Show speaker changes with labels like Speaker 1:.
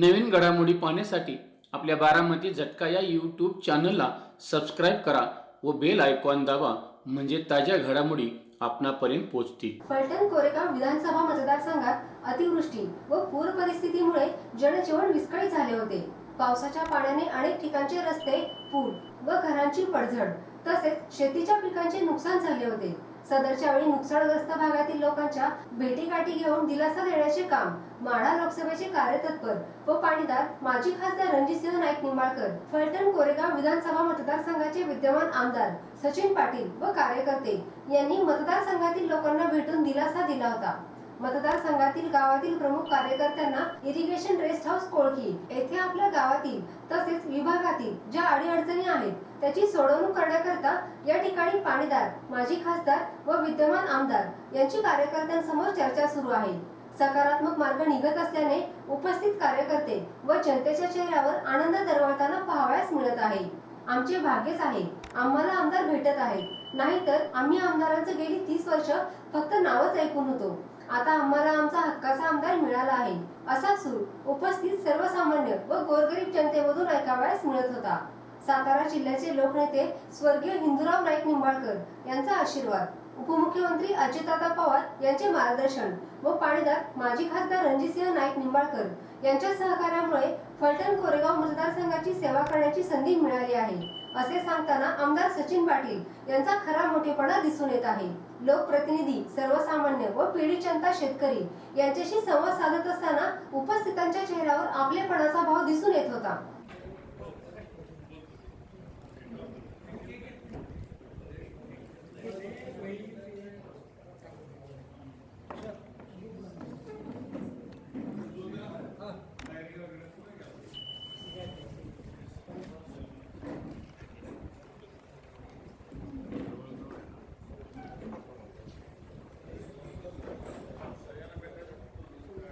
Speaker 1: नवीन घडामोडी पाहण्यासाठी आपल्या बारामती झटका या यूट्यूब चॅनलला सबस्क्राईब करा व बेल आयकॉन दाबा म्हणजे ताज्या घडामोडी आपणापर्यंत पोहोचतील.
Speaker 2: फलटण कोरेगाव विधानसभा मतदारसंघात अतिवृष्टी व पूर परिस्थितीमुळे जनजीवन विस्कळीत झाले होते. पावसाच्या पाण्याने अनेक ठिकाणचे रस्ते पूल व घरांची पडझड तसेच शेतीच्या पिकांचे नुकसान झाले होते. सदरच्या वेळी नुकसानग्रस्त भागातील लोकांच्या भेटीगाठी घेऊन दिलासा देण्याचे काम माढा लोकसभेचे कार्यतत्पर व पाणीदार माजी खासदार रणजितसिंह नाईक निंबाळकर फलटण कोरेगाव विधानसभा मतदारसंघाचे विद्यमान आमदार सचिन पाटील व कार्यकर्ते यांनी मतदारसंघातील लोकांना भेटून दिलासा दिला होता. मतदारसंघातील गावातील प्रमुख कार्यकर्त्यांना इरिगेशन रेस्ट हाऊस कोळकी येथे आपल्या गावातील तसेच विभागातील ज्या अडीअडचणी आहेत त्याची सोडवणूक करण्याकरता या ठिकाणी पाणीदार माजी खासदार व विद्यमान आमदार यांची कार्यकर्त्यांसमोर चर्चा सुरू आहे. सकारात्मक मार्ग निघत असल्याने उपस्थित कार्यकर्ते व जनतेच्या चेहऱ्यावर आनंद दरवळताना पाहावयास मिळत आहे. आमचे भाग्यच आहे आम्हाला आमदार भेटत आहेत. नाहीतर आम्ही आमदारांचं गेली तीस वर्ष फक्त नावच ऐकून होतो. आता आम्हाला आमचा हक्काचा आमदार मिळाला आहे. असा सूर उपस्थित सर्वसामान्य व गोरगरीब जनतेमधून ऐकावयास मिळत होता. सातारा जिल्ह्याचे लोकनेते स्वर्गीय हिंदूराव नाईक निंबाळकर यांचा आशीर्वाद. उपमुख्यमंत्री अजितदादा पवार यांचे मार्गदर्शन व पाणीदार माजी खासदार रणजितसिंह नाईक निंबाळकर यांच्या सहकार्यामुळे फलटण कोरेगाव मतदारसंघाची सेवा करण्याची संधी मिळाली आहे. असे सांगताना आमदार सचिन पाटील यांचा खरा मोठेपणा दिसून येत आहे. लोकप्रतिनिधी सर्वसामान्य व पिढी जनता शेतकरी यांच्याशी संवाद साधत असताना उपस्थितांच्या चेहऱ्यावर आपलेपणाचा भाव दिसून येत होता.